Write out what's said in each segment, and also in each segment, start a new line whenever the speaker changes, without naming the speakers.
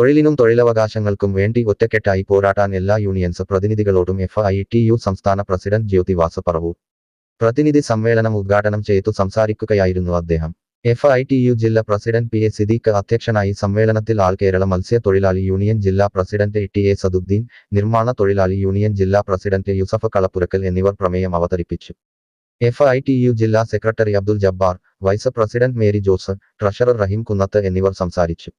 തൊഴിലിനും തൊഴിലവകാശങ്ങൾക്കും വേണ്ടി ഒറ്റക്കെട്ടായി പോരാട്ടാൻ എല്ലാ യൂണിയൻസ് പ്രതിനിധികളോടും എഫ് ഐ ടി യു സംസ്ഥാന പ്രസിഡന്റ് ജ്യോതിവാസ് പറവൂർ പ്രതിനിധി സമ്മേളനം ഉദ്ഘാടനം ചെയ്തു സംസാരിക്കുകയായിരുന്നു അദ്ദേഹം. എഫ് ഐ ടി യു ജില്ലാ പ്രസിഡന്റ് പി എ സിദ്ദീഖ് അധ്യക്ഷനായി സമ്മേളനത്തിൽ ആൾ കേരള മത്സ്യ തൊഴിലാളി യൂണിയൻ ജില്ലാ പ്രസിഡന്റ് ടി എ സദുദ്ദീൻ നിർമ്മാണ തൊഴിലാളി യൂണിയൻ ജില്ലാ പ്രസിഡന്റ് യൂസഫ് കളപ്പുരക്കൽ എന്നിവർ പ്രമേയം അവതരിപ്പിച്ചു. എഫ് ഐ ടി യു ജില്ലാ secretary Abdul Jabbar vice president Mary Jose treasurer Rahim Kunnath എന്നിവർ സംസാരിച്ചു.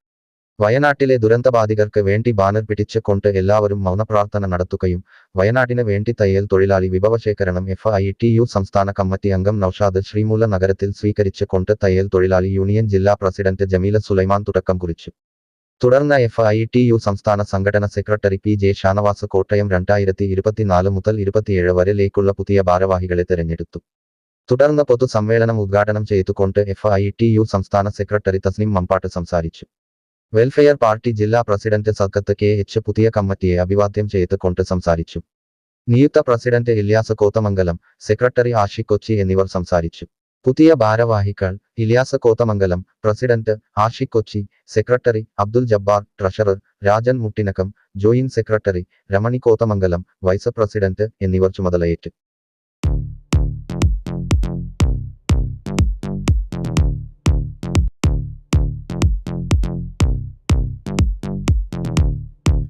വയനാട്ടിലെ ദുരന്തബാധിതർക്ക് വേണ്ടി ബാനർ പിടിച്ചുകൊണ്ട് എല്ലാവരും മൗനപ്രാർത്ഥന നടത്തുകയും വയനാടിന് വേണ്ടി തയ്യൽ തൊഴിലാളി വിഭവശേഖരണം എഫ് ഐ ടി യു സംസ്ഥാന കമ്മിറ്റി അംഗം നൌഷാദ് ശ്രീമൂല നഗരത്തിൽ സ്വീകരിച്ചുകൊണ്ട് തയ്യൽ തൊഴിലാളി യൂണിയൻ ജില്ലാ പ്രസിഡന്റ് ജമീല സുലൈമാൻ തുടക്കം കുറിച്ചു. തുടർന്ന് എഫ് ഐ ടി യു സംസ്ഥാന സംഘടന secretary P J Shanavas Kottayam രണ്ടായിരത്തി ഇരുപത്തിനാല് മുതൽ ഇരുപത്തിയേഴ് വരെയിലേക്കുള്ള പുതിയ ഭാരവാഹികളെ തെരഞ്ഞെടുത്തു. തുടർന്ന് പൊതുസമ്മേളനം ഉദ്ഘാടനം ചെയ്തുകൊണ്ട് എഫ് ഐ ടി യു സംസ്ഥാന സെക്രട്ടറി തസ്നിം മമ്പാട്ട് സംസാരിച്ചു. വെൽഫെയർ പാർട്ടി ജില്ലാ പ്രസിഡന്റ് സക്കത്ത് കെ എച്ച് പുതിയ കമ്മിറ്റിയെ അഭിവാദ്യം ചെയ്ത് കൊണ്ട് സംസാരിച്ചു. നിയുക്ത പ്രസിഡന്റ് ഇല്യാസ് കോത്തമംഗലം സെക്രട്ടറി ആഷി കൊച്ചി എന്നിവർ സംസാരിച്ചു. പുതിയ ഭാരവാഹികൾ Ilyas Kothamangalam president Ashi Kochi secretary Abdul Jabbar treasurer Rajan Muttinakam joint secretary Ramani Kothamangalam vice president എന്നിവർ ചുമതലയേറ്റു.